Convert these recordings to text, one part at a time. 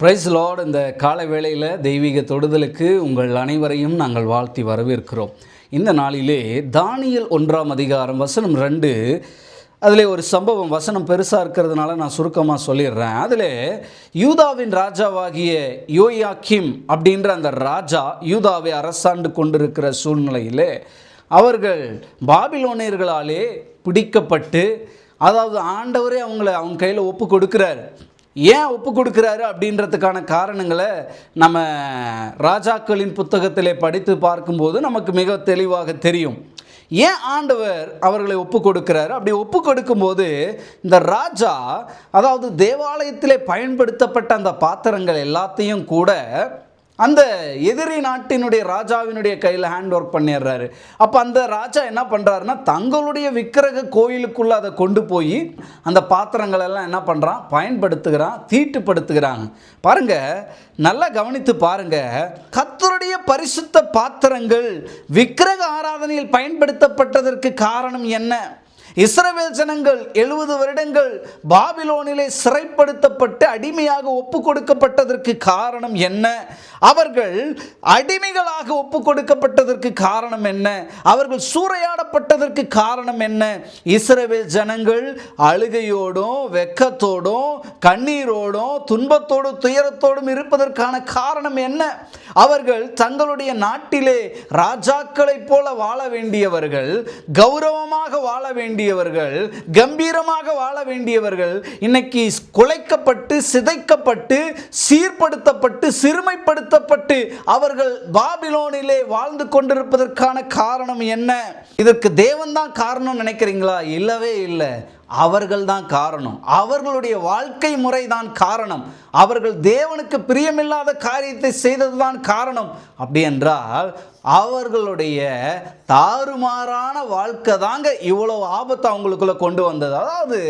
Price Lord இந்த கால வேளையில் தெய்வீக தொடுதலுக்கு உங்கள் அனைவரையும் நாங்கள் வாழ்த்தி வரவேற்கிறோம். இந்த நாளிலே தானியல் ஒன்றாம் அதிகாரம் வசனம் ரெண்டு. அதில் ஒரு சம்பவம் வசனம் பெருசாக இருக்கிறதுனால நான் சுருக்கமாக சொல்லிடுறேன். அதில் யூதாவின் ராஜாவாகிய யோயா கிம் அப்படின்ற அந்த ராஜா யூதாவை அரசாண்டு கொண்டிருக்கிற சூழ்நிலையிலே அவர்கள் பாபிலோனியர்களாலே பிடிக்கப்பட்டு அதாவது ஆண்டவரே அவங்கள அவங்க கையில் ஒப்பு கொடுக்குறாரு. ஏன் ஒப்பு கொடுக்குறாரு அப்படின்றதுக்கான காரணங்களை நம்ம ராஜாக்களின் புத்தகத்திலே படித்து பார்க்கும்போது நமக்கு மிக தெளிவாக தெரியும். ஏன் ஆண்டவர் அவர்களை ஒப்பு கொடுக்கிறாரு? அப்படி ஒப்பு கொடுக்கும்போது இந்த ராஜா அதாவது தேவாலயத்திலே பயன்படுத்தப்பட்ட அந்த பாத்திரங்கள் எல்லாத்தையும் கூட அந்த எதிரி நாட்டினுடைய ராஜாவினுடைய கையில் ஹேண்ட் ஒர்க் பண்ணிடுறாரு. அப்போ அந்த ராஜா என்ன பண்ணுறாருன்னா தங்களுடைய விக்கிரக கோயிலுக்குள்ளே அதை கொண்டு போய் அந்த பாத்திரங்கள் எல்லாம் என்ன பண்ணுறான் பயன்படுத்துகிறான் தீட்டுப்படுத்துகிறாங்க. பாருங்க நல்லா கவனித்து பாருங்க. கத்தருடைய பரிசுத்த பாத்திரங்கள் விக்கிரக ஆராதனையில் பயன்படுத்தப்பட்டதற்கு காரணம் என்ன? இஸ்ரவேல் ஜனங்கள் எழுபது வருடங்கள் பாபிலோனிலே சிறைப்படுத்தப்பட்டு அடிமையாக ஒப்பு கொடுக்கப்பட்டதற்கு காரணம் என்ன? அவர்கள் அடிமைகளாக ஒப்பு கொடுக்கப்பட்டதற்கு காரணம் என்ன? அவர்கள் சூறையாடப்பட்டதற்கு காரணம் என்ன? இஸ்ரவேல் ஜனங்கள் அழுகையோடும் வெக்கத்தோடும் கண்ணீரோடும் துன்பத்தோடும் துயரத்தோடும் இருப்பதற்கான காரணம் என்ன? அவர்கள் தங்களுடைய நாட்டிலே ராஜாக்களைப் போல வாழ வேண்டியவர்கள் கௌரவமாக வாழ வேண்டியவர்கள் கம்பீரமாக வாழ வேண்டியவர்கள் இன்னைக்கு குலைக்கப்பட்டு சிதைக்கப்பட்டு சீர்படுத்தப்பட்டு சிறுமைப்படுத்த சிறுமைப்படுத்தப்பட்டு அவர்கள் பாபிலோனிலே வாழ்ந்து கொண்டிருப்பதற்கான காரணம் என்ன? இதற்கு தேவன்தான் காரணம் நினைக்கிறீங்களா? இல்லவே இல்லை. அவர்கள் தான் காரணம். அவர்களுடைய வாழ்க்கை முறை தான் காரணம். அவர்கள் தேவனுக்கு பிரியமில்லாத காரியத்தை செய்ததுதான் காரணம். அப்படி என்றால் அவர்களுடைய தாறுமாறான வாழ்க்கை தாங்க இவ்வளவு ஆபத்தை அவங்களுக்குள்ள கொண்டு வந்தது. அதாவது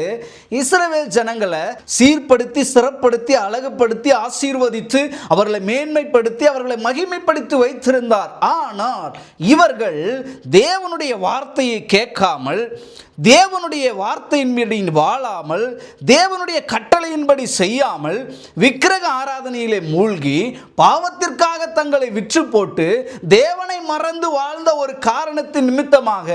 இஸ்ரவேல் ஜனங்களை சீர்படுத்தி சிறப்படுத்தி அழகுபடுத்தி ஆசீர்வதித்து அவர்களை மேன்மைப்படுத்தி அவர்களை மகிமைப்படுத்தி வைத்திருந்தார். ஆனால் இவர்கள் தேவனுடைய வார்த்தையை கேட்காமல் தேவனுடைய வார்த்தையின்படி வாழாமல் தேவனுடைய கட்டளையின்படி செய்யாமல் விக்கிரக ஆராதனையிலே மூழ்கி பாவத்திற்காக தங்களை விற்று போட்டு தேவனை மறந்து வாழ்ந்த ஒரு காரணத்தின் நிமித்தமாக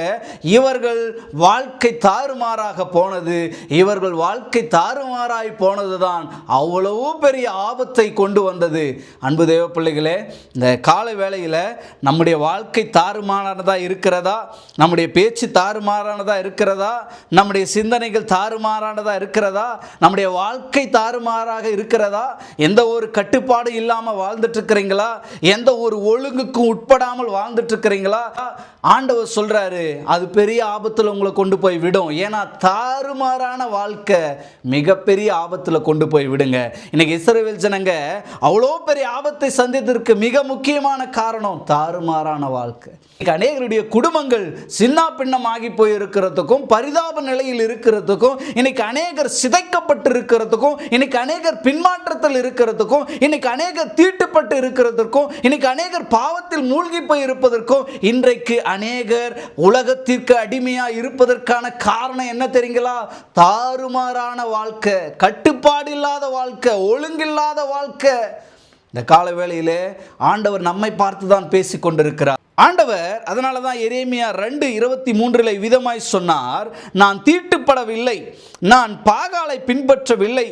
இவர்கள் வாழ்க்கை தாறுமாறாக போனது. இவர்கள் வாழ்க்கை தாறுமாறாய் போனதுதான் அவ்வளவு பெரிய ஆபத்தை கொண்டு வந்தது. அன்பு தேவ பிள்ளைகளே இந்த கால வேளையில் நம்முடைய வாழ்க்கை தாறுமாறானதாக இருக்கிறதா? நம்முடைய பேச்சு தாறுமாறானதாக இருக்கிறதா? நம்முடைய சிந்தனைகள் தாறுமாறானதாக இருக்கிறதா? நம்முடைய வாழ்க்கை தாறுமாறாக இருக்கிறதா? எந்த ஒரு கட்டுப்பாடு இல்லாமல் வாழ்ந்துட்டு இருக்கிறீங்களா? எந்த ஒரு ஒழுங்குக்கும் உட்படாமல் வாழ்ந்துட்டு இருக்கிறீங்களா ஆண்டவர் சொல்றாரு அது பெரிய ஆபத்தில் உங்களை கொண்டு போய் விடும். ஏன்னா தாறுமாறான வாழ்க்கை மிகப்பெரிய ஆபத்தில் கொண்டு போய் விடுங்க. இன்னைக்கு இஸ்ரவேல் ஜனங்க அவ்வளோ பெரிய ஆபத்தை சந்தித்ததற்கு மிக முக்கியமான காரணம் தாறுமாறான வாழ்க்கை. அநேகருடைய குடும்பங்கள் சின்ன பின்னமாகி ஆகி போயிருக்கிறதுக்கும் பரிதாப நிலையில் இருக்கிறதுக்கும் இன்னைக்கு அநேகர் சிதைக்கப்பட்டு இருக்கிறதுக்கும் இன்னைக்கு அநேகர் பின்மாற்றத்தில் இருக்கிறதுக்கும் இன்னைக்கு அநேகர் தீட்டுப்பட்டு இருக்கிறதுக்கும் இன்னைக்கு அநேகர் பாவத்தில் மூழ்கி போய் இருப்பதற்கும் இன்றைக்கு அநேகர் உலகத்திற்கு அடிமையா இருப்பதற்கான காரணம் என்ன தெரியுங்களா? தாறுமாறான வாழ்க்கை கட்டுப்பாடு இல்லாத வாழ்க்கை ஒழுங்கில்லாத வாழ்க்கை. இந்த கால வேளையிலே ஆண்டவர் நம்மை பார்த்து தான் பேசி கொண்டிருக்கிறார் ஆண்டவர் அதனால தான் எரேமியா ரெண்டு இருபத்தி மூன்றில் விதமாய் சொன்னார் நான் தீட்டுப்படவில்லை நான் பாகாலை பின்பற்றவில்லை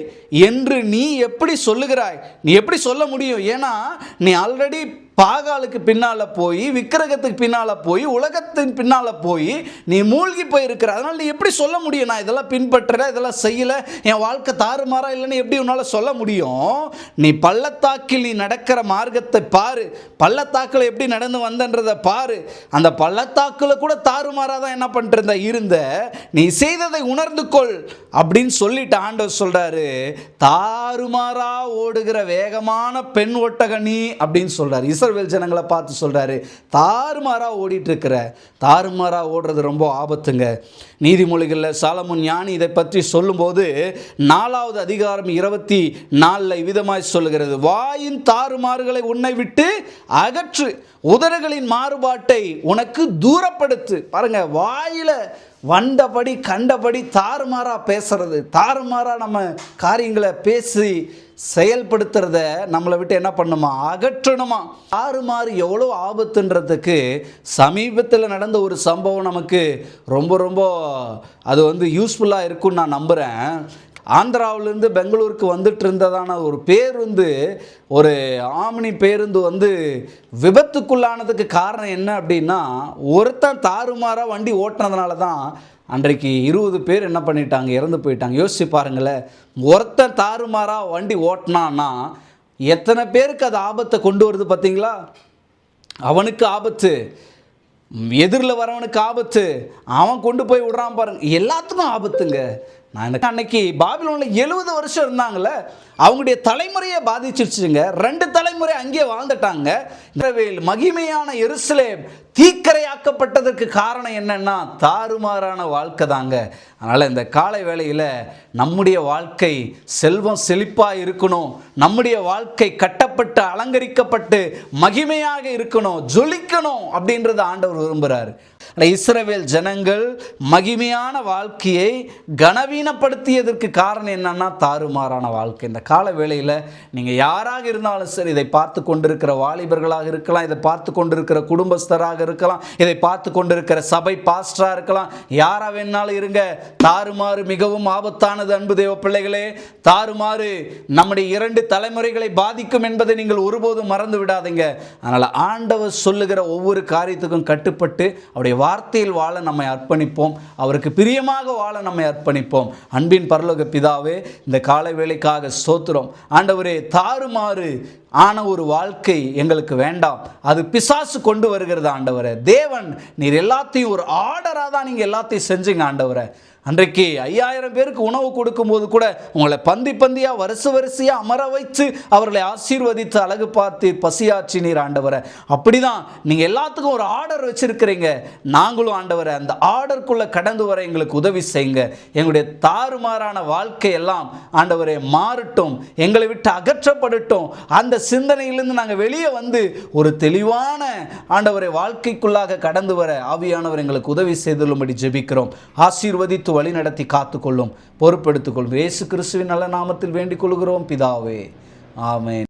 என்று நீ எப்படி சொல்லுகிறாய்? நீ எப்படி சொல்ல முடியும்? ஏன்னா நீ ஆல்ரெடி பாகாலுக்கு பின்னால் போய் விக்கிரகத்துக்கு பின்னால் போய் உலகத்தின் பின்னால் போய் நீ மூழ்கி போயிருக்கிற. அதனால் நீ எப்படி சொல்ல முடியும்? நான் இதெல்லாம் பின்பற்றலை இதெல்லாம் செய்யலை என் வாழ்க்கை தாறுமாறா இல்லைன்னு எப்படி உன்னால் சொல்ல முடியும்? நீ பள்ளத்தாக்கில் நீ நடக்கிற மார்க்கத்தை பாரு. பள்ளத்தாக்கில் எப்படி நடந்து வந்தன்றதை பாரு. அந்த பள்ளத்தாக்கில் கூட தாறுமாறாக தான் என்ன பண்ணிட்டு இருந்த நீ செய்ததை உணர்ந்து கொள் அப்படின்னு சொல்லிட்டு ஆண்டவர் சொல்றாரு. தாறுமாறா ஓடுகிற வேகமான பெண் ஒட்டக நீ அப்படின்னு சொல்றாரு. இஸ்ரவேல் ஜனங்களை பார்த்து சொல்றாரு. தாறுமாறா ஓடிட்டு தாறுமாறாக தாறுமாறா ஓடுறது ரொம்ப ஆபத்துங்க. நீதிமொழிகளில் சாலமுன் ஞானி இதை பற்றி சொல்லும்போது நாலாவது அதிகாரம் இருபத்தி நாலில் விதமாய் சொல்லுகிறது. வாயின் தாறுமாறுகளை உன்னை விட்டு அகற்று உதடுகளின் மாறுபாட்டை உனக்கு தூரப்படுத்து. பாருங்க வாயில வண்டபடி கண்டபடி தாறுமாறாக பேசுறது. தாறுமாறாக நம்ம காரியங்களை பேசி செயல்படுத்துறத நம்மளை விட்டு என்ன பண்ணுமா? அகற்றணுமா? தாறுமாறு எவ்வளோ ஆபத்துன்றதுக்கு சமீபத்தில் நடந்த ஒரு சம்பவம் நமக்கு ரொம்ப ரொம்ப அது வந்து யூஸ்ஃபுல்லாக இருக்கும்னு நான் நம்புகிறேன் ஆந்திராவிலேருந்து பெங்களூருக்கு வந்துட்டு இருந்ததான ஒரு பேருந்து ஒரு ஆமினி பேருந்து வந்து விபத்துக்குள்ளானதுக்கு காரணம் என்ன அப்படின்னா ஒருத்தன் தாறுமாறாக வண்டி ஓட்டினதுனால தான் அன்றைக்கு இருபது பேர் என்ன பண்ணிட்டாங்க இறந்து போயிட்டாங்க. யோசிச்சு பாருங்களேன் ஒருத்தன் தாறுமாறாக வண்டி ஓட்டினான்னா எத்தனை பேருக்கு அது ஆபத்தை கொண்டு வருது பார்த்தீங்களா? அவனுக்கு ஆபத்து எதிரில் வரவனுக்கு ஆபத்து அவன் கொண்டு போய் விடுறான் பாருங்க எல்லாத்துக்கும் ஆபத்துங்க. நான் எனக்கு அன்னைக்கு பாபிலோனில் எழுபது வருஷம் இருந்தாங்கல்ல அவங்களுடைய தலைமுறையை பாதிச்சிருச்சுங்க. ரெண்டு தலைமுறை அங்கேயே வாழ்ந்துட்டாங்க. இஸ்ரவேல் மகிமையான எருசலேம் தீக்கரையாக்கப்பட்டதற்கு காரணம் என்னன்னா தாறுமாறான வாழ்க்கை தாங்க. அதனால் இந்த காலை வேளையில் நம்முடைய வாழ்க்கை செல்வம் செழிப்பாக இருக்கணும். நம்முடைய வாழ்க்கை கட்டப்பட்டு அலங்கரிக்கப்பட்டு மகிமையாக இருக்கணும். ஜொலிக்கணும் அப்படின்றத ஆண்டவர் விரும்புகிறார் இஸ்ரவேல் ஜனங்கள் மகிமையான வாழ்க்கையை கனவீனப்படுத்தியதற்கு காரணம் என்னன்னா தாறுமாறான வாழ்க்கை. இந்த கால வேளையில் நீங்கள் யாராக இருந்தாலும் சரி இதை பார்த்து கொண்டிருக்கிற வாலிபர்களாக இருக்கலாம் இதை பார்த்து கொண்டிருக்கிற குடும்பஸ்தராக இருக்கலாம் இதை பார்த்து கொண்டிருக்கிற சபை பாஸ்டராக இருக்கலாம் யாராக வேணாலும் இருங்க. தாறுமாறு மிகவும் ஆபத்தானது அன்பு தேவ பிள்ளைகளே. தாறுமாறு நம்முடைய இரண்டு தலைமுறைகளை பாதிக்கும் என்பதை நீங்கள் ஒருபோதும் மறந்து விடாதீங்க. அதனால் ஆண்டவர் சொல்லுகிற ஒவ்வொரு காரியத்துக்கும் கட்டுப்பட்டு அவருடைய வார்த்தையில் வாழ நம்மை அர்ப்பணிப்போம். அவருக்கு பிரியமாக வாழ நம்மை அர்ப்பணிப்போம். அன்பின் பரலோக பிதாவே இந்த காலை வேலைக்காக ஸ்தோத்திரம். ஆண்டவரே தாறுமாறு ஆன ஒரு வாழ்க்கை எங்களுக்கு வேண்டாம். அது பிசாசு கொண்டு வருகிறது ஆண்டவரே. தேவன் நீர் எல்லாத்தையும் ஒரு ஆர்டராக தான் நீங்கள் எல்லாத்தையும் செஞ்சீங்க ஆண்டவரை. அன்றைக்கு ஐயாயிரம் பேருக்கு உணவு கொடுக்கும்போது கூட உங்களை பந்தி பந்தியாக வருஷ வரிசையாக அமர வைத்து அவர்களை ஆசீர்வதித்து அழகு பார்த்து பசியாற்றினீர் ஆண்டவரை. அப்படிதான் நீங்கள் எல்லாத்துக்கும் ஒரு ஆர்டர் வச்சுருக்கிறீங்க. நாங்களும் ஆண்டவரை அந்த ஆர்டருக்குள்ளே கடந்து வர எங்களுக்கு உதவி செய்யுங்க. எங்களுடைய தாறுமாறான வாழ்க்கையெல்லாம் ஆண்டவரை மாறட்டும். எங்களை விட்டு அகற்றப்படட்டும். அந்த சிந்தனையிலிருந்து நாங்கள் வெளியே வந்து ஒரு தெளிவான ஆண்டவரை வாழ்க்கைக்குள்ளாக கடந்து வர ஆவியானவர் எங்களுக்கு உதவி செய்துள்ளபடி ஜெபிக்கிறோம். ஆசீர்வதித்து வழி நடத்தி காத்துக்கொள்ளும் பொறுப்பெடுத்துக்கொள்ளும். இயேசு கிறிஸ்துவின் நல்ல நாமத்தில் வேண்டிக் கொள்கிறோம் பிதாவே. ஆமேன்.